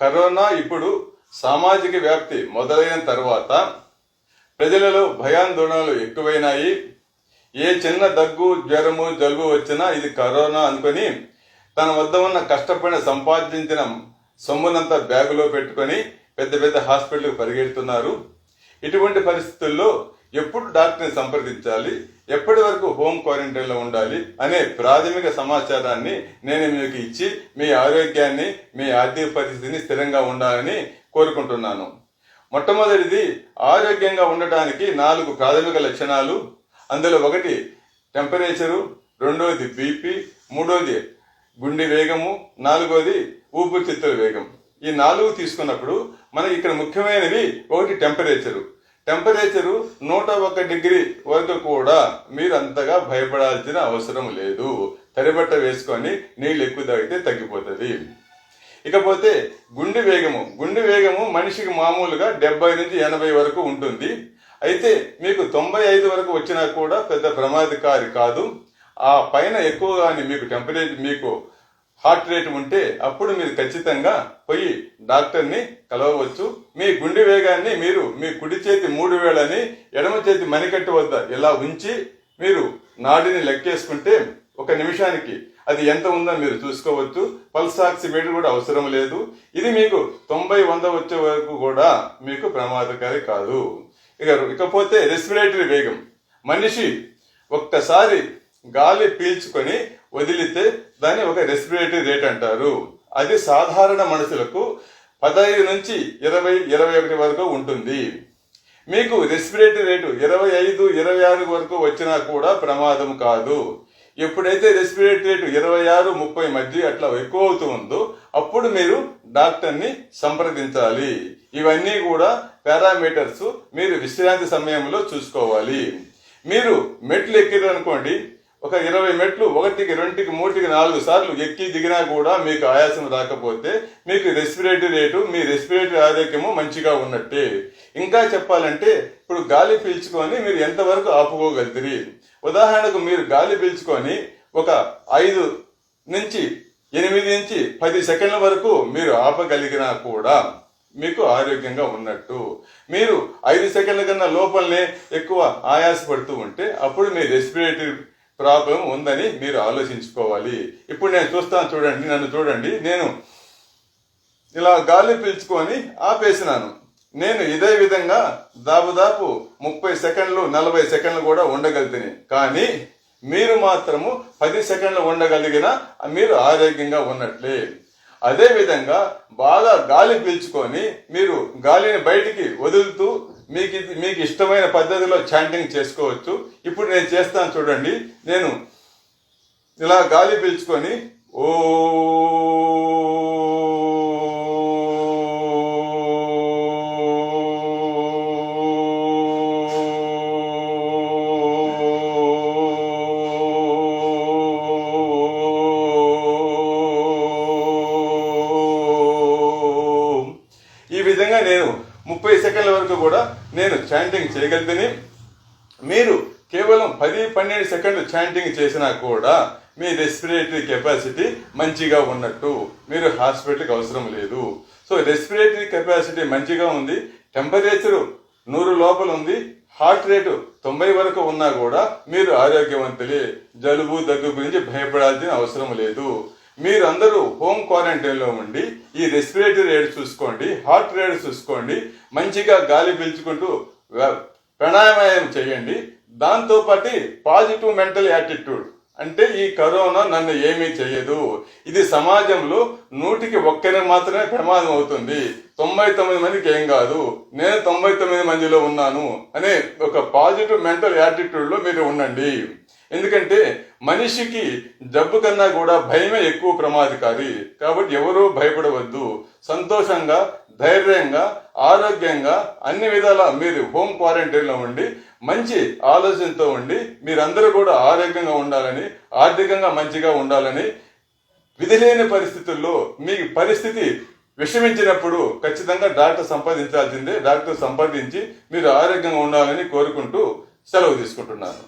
Corona ఇప్పుడు సామాజిక వ్యాప్తి మొదలైన తర్వాత ప్రజలలో భయాందోళనలు ఎక్కువైనాయి. ఏ చిన్న దగ్గు జ్వరము జలుబు వచ్చినా ఇది కరోనా అనుకొని తన వద్ద ఉన్న కష్టపడిన సంపాదించిన సొమ్మునంతా బ్యాగులో పెట్టుకొని పెద్ద పెద్ద హాస్పిటల్కి పరిగెడుతున్నారు. ఇటువంటి పరిస్థితుల్లో ఎప్పుడు డాక్టర్ని సంప్రదించాలి? ఎప్పటి వరకు హోమ్ క్వారంటైన్లో ఉండాలి అనే ప్రాథమిక సమాచారాన్ని నేను మీకు ఇచ్చి మీ ఆరోగ్యాన్ని మీ ఆర్థిక పరిస్థితిని స్థిరంగా ఉండాలని కోరుకుంటున్నాను. మొట్టమొదటిది ఆరోగ్యంగా ఉండటానికి నాలుగు ప్రాథమిక లక్షణాలు. అందులో ఒకటి టెంపరేచరు రెండవది బీపీ మూడవది గుండె వేగము నాలుగవది ఊపిరితిత్తుల వేగం. ఈ నాలుగు తీసుకున్నప్పుడు మనకి ఇక్కడ ముఖ్యమైనవి ఒకటి టెంపరేచరు. టెంపరేచరు నూట ఒక డిగ్రీ వరకు కూడా మీరు అంతగా భయపడాల్సిన అవసరం లేదు. తడిబట్ట వేసుకొని నీళ్ళు ఎక్కువ తాగితే తగ్గిపోతుంది. ఇకపోతే గుండె వేగము గుండె వేగము మనిషికి మామూలుగా డెబ్బై నుంచి ఎనభై వరకు ఉంటుంది. అయితే మీకు తొంభై ఐదు వరకు వచ్చినా కూడా పెద్ద ప్రమాదకారి కాదు. ఆ పైన ఎక్కువ కానీ మీకు టెంపరేచర్ మీకు హార్ట్ రేట్ ఉంటే అప్పుడు మీరు ఖచ్చితంగా పోయి డాక్టర్ని కలవవచ్చు. మీ గుండె వేగాన్ని మీరు మీ కుడి చేతి మూడు వేళని ఎడమ చేతి మణికట్టు వద్ద ఇలా ఉంచి మీరు నాడిని లెక్కేసుకుంటే ఒక నిమిషానికి అది ఎంత ఉందో మీరు చూసుకోవచ్చు. పల్స్ ఆక్సిమీటర్ కూడా అవసరం లేదు. ఇది మీకు తొంభై వంద వచ్చే వరకు కూడా మీకు ప్రమాదకారి కాదు. ఇక ఇకపోతే రెస్పిరేటరీ వేగం. మనిషి ఒక్కసారి గాలి పీల్చుకొని వదిలితే దాన్ని ఒక రెస్పిరేటరీ రేట్ అంటారు. అది సాధారణ మనుషులకు పదహైదు నుంచి ఇరవై ఇరవై ఒకటి వరకు ఉంటుంది. మీకు రెస్పిరేటరీ రేటు ఇరవై ఐదు ఇరవై ఆరు వరకు వచ్చినా కూడా ప్రమాదం కాదు. ఎప్పుడైతే రెస్పిరేటరీ రేటు ఇరవై ఆరు ముప్పై మధ్య అట్లా ఎక్కువ అవుతూ ఉందో అప్పుడు మీరు డాక్టర్ని సంప్రదించాలి. ఇవన్నీ కూడా పారామీటర్స్ మీరు విశ్రాంతి సమయంలో చూసుకోవాలి. మీరు మెట్లు ఎక్కారు అనుకోండి ఒక ఇరవై మెట్లు ఒకటికి రెండుకి మూడుకి నాలుగు సార్లు ఎక్కి దిగినా కూడా మీకు ఆయాసం రాకపోతే మీకు రెస్పిరేటరీ రేటు మీ రెస్పిరేటరీ ఆరోగ్యము మంచిగా ఉన్నట్టే. ఇంకా చెప్పాలంటే ఇప్పుడు గాలి పీల్చుకొని మీరు ఎంతవరకు ఆపుకోగలుగుతారు ఉదాహరణకు మీరు గాలి పీల్చుకొని ఒక ఐదు నుంచి ఎనిమిది నుంచి పది సెకండ్ల వరకు మీరు ఆపగలిగినా కూడా మీకు ఆరోగ్యంగా ఉన్నట్టు. మీరు ఐదు సెకండ్ల కన్నా లోపలనే ఎక్కువ ఆయాసపడుతూ ఉంటే అప్పుడు మీ రెస్పిరేటరీ ప్రాబ్లం ఉందని మీరు ఆలోచించుకోవాలి. ఇప్పుడు నేను చూస్తాను చూడండి నన్ను చూడండి. నేను ఇలా గాలి పీల్చుకొని ఆపేసినాను. నేను ఇదే విధంగా దాదాపు ముప్పై సెకండ్లు నలభై సెకండ్లు కూడా ఉండగలిగితే. కానీ మీరు మాత్రము పది సెకండ్లు ఉండగలిగిన మీరు ఆరోగ్యంగా ఉన్నట్లే. అదే విధంగా బాగా గాలి పీల్చుకొని మీరు గాలిని బయటికి వదులుతూ మీకు ఇది- మీకు ఇష్టమైన పద్ధతిలో చాంటింగ్ చేసుకోవచ్చు. ఇప్పుడు నేను చేస్తాను చూడండి. నేను ఇలా గాలి పీల్చుకొని ఓ ఈ విధంగా నేను ముప్పై సెకండ్ల వరకు కూడా నేను చాంటింగ్ చేయగలిగితే మీరు కేవలం పది పన్నెండు సెకండ్లు చాంటింగ్ చేసినా కూడా మీ రెస్పిరేటరీ కెపాసిటీ మంచిగా ఉన్నట్టు. మీరు హాస్పిటల్కి అవసరం లేదు. సో రెస్పిరేటరీ కెపాసిటీ మంచిగా ఉంది. టెంపరేచరు నూరు లోపల ఉంది. హార్ట్ రేటు తొంభై వరకు ఉన్నా కూడా మీరు ఆరోగ్యవంతులే. జలుబు దగ్గు గురించి భయపడాల్సిన అవసరం లేదు. మీరందరూ హోమ్ క్వారంటైన్లో ఉండి ఈ రెస్పిరేటరీ రేట్ చూసుకోండి హార్ట్ రేట్ చూసుకోండి మంచిగా గాలి పీల్చుకుంటూ ప్రాణాయామం చేయండి. దాంతోపాటి పాజిటివ్ మెంటల్ యాటిట్యూడ్ అంటే ఈ కరోనా నన్ను ఏమీ చేయదు. ఇది సమాజంలో నూటికి ఒక్కరి మాత్రమే ప్రమాదం అవుతుంది. తొంభై తొమ్మిది మందికి ఏం కాదు. నేను తొంభై తొమ్మిది మందిలో ఉన్నాను అనే ఒక పాజిటివ్ మెంటల్ యాటిట్యూడ్లో మీరు ఉండండి. ఎందుకంటే మనిషికి జబ్బు కన్నా కూడా భయమే ఎక్కువ ప్రమాదకారి. కాబట్టి ఎవరూ భయపడవద్దు. సంతోషంగా ధైర్యంగా ఆరోగ్యంగా అన్ని విధాల మీరు హోమ్ క్వారంటైన్లో ఉండి మంచి ఆలోచనతో ఉండి మీరందరూ కూడా ఆరోగ్యంగా ఉండాలని ఆర్థికంగా మంచిగా ఉండాలని విధిలేని పరిస్థితుల్లో మీ పరిస్థితి విషమించినప్పుడు ఖచ్చితంగా డాక్టర్ సంపాదించాల్సిందే. డాక్టర్ సంపాదించి మీరు ఆరోగ్యంగా ఉండాలని కోరుకుంటూ సెలవు తీసుకుంటున్నాను.